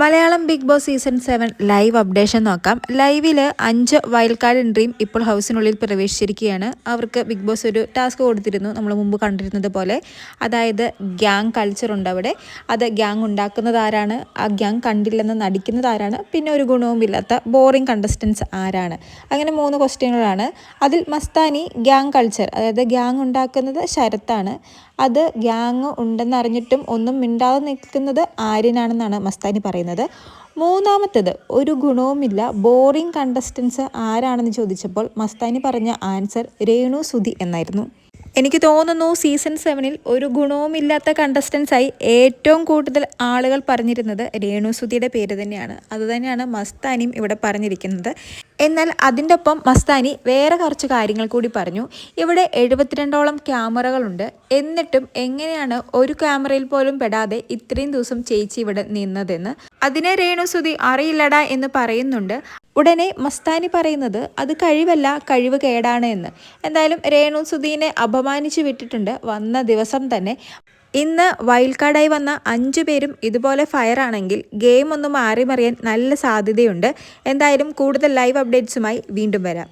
Malayalam big boss season seven live updation നോക്കാം. ലൈവിൽ അഞ്ച് വൈൽഡ് കാർഡ് എൻട്രിയും ഇപ്പോൾ ഹൗസിനുള്ളിൽ പ്രവേശിച്ചിരിക്കുകയാണ്. അവർക്ക് ബിഗ് ബോസ് ഒരു ടാസ്ക് കൊടുത്തിരുന്നു. നമ്മൾ മുമ്പ് കണ്ടിരുന്നത് പോലെ. അതായത് ഗ്യാങ് കൾച്ചർ ഉണ്ട് അവിടെ. അത് ഗ്യാങ് ഉണ്ടാക്കുന്നതാരാണ് ആ ഗ്യാങ് കണ്ടില്ലെന്ന് നടിക്കുന്നതാരാണ് പിന്നെ ഒരു ഗുണവുമില്ലാത്ത ബോറിംഗ് കണ്ടസ്റ്റൻസ് ആരാണ്? അങ്ങനെ മൂന്ന് ക്വസ്റ്റ്യനുകളാണ് അതിൽ മസ്താനി ഗ്യാങ് കൾച്ചർ അതായത് ഗ്യാങ് ഉണ്ടാക്കുന്നത് ശരത്താണ്. അത് ഗ്യാങ് ഉണ്ടെന്നറിഞ്ഞിട്ടും ഒന്നും മിണ്ടാതെ നിൽക്കുന്നത് ആര്യനാണെന്നാണ് മസ്താനി പറയുന്നത്. മൂന്നാമത്തേത് ഒരു ഗുണവുമില്ല. ബോറിംഗ് കണ്ടസ്റ്റൻസ് ആരാണെന്ന് ചോദിച്ചപ്പോൾ മസ്താനി പറഞ്ഞ ആൻസർ രേണു സുധി എന്നായിരുന്നു. എനിക്ക് തോന്നുന്നു സീസൺ സെവനിൽ ഒരു ഗുണവുമില്ലാത്ത കണ്ടസ്റ്റൻസായി ഏറ്റവും കൂടുതൽ ആളുകൾ പറഞ്ഞിരുന്നത് രേണു സുധിയുടെ പേര് തന്നെയാണ്. അതുതന്നെയാണ് മസ്താനിയും ഇവിടെ പറഞ്ഞിരിക്കുന്നത്. എന്നാൽ അതിന്റെ ഒപ്പം മസ്താനി വേറെ കുറച്ച് കാര്യങ്ങൾ കൂടി പറഞ്ഞു. ഇവിടെ എഴുപത്തിരണ്ടോളം ക്യാമറകളുണ്ട്. എന്നിട്ടും എങ്ങനെയാണ് ഒരു ക്യാമറയിൽ പോലും പെടാതെ ഇത്രയും ദിവസം ചേച്ചി ഇവിടെ നിന്നതെന്ന്? അതിനെ രേണുസുതി അറിയില്ലടാ എന്ന് പറയുന്നുണ്ട്. ഉടനെ മസ്താനി പറയുന്നത് അത് കഴിവല്ല കഴിവ് കേടാണ് എന്ന്. എന്തായാലും രേണു സുധീനെ അപമാനിച്ചു വിട്ടിട്ടുണ്ട് വന്ന ദിവസം തന്നെ. ഇന്ന് വൈൽഡ് കാർഡായി വന്ന അഞ്ചു പേരും ഇതുപോലെ ഫയർ ആണെങ്കിൽ ഗെയിം ഒന്ന് മാറി മറിയാൻ നല്ല സാധ്യതയുണ്ട്. എന്തായാലും കൂടുതൽ ലൈവ് അപ്ഡേറ്റ്സുമായി വീണ്ടും വരാം.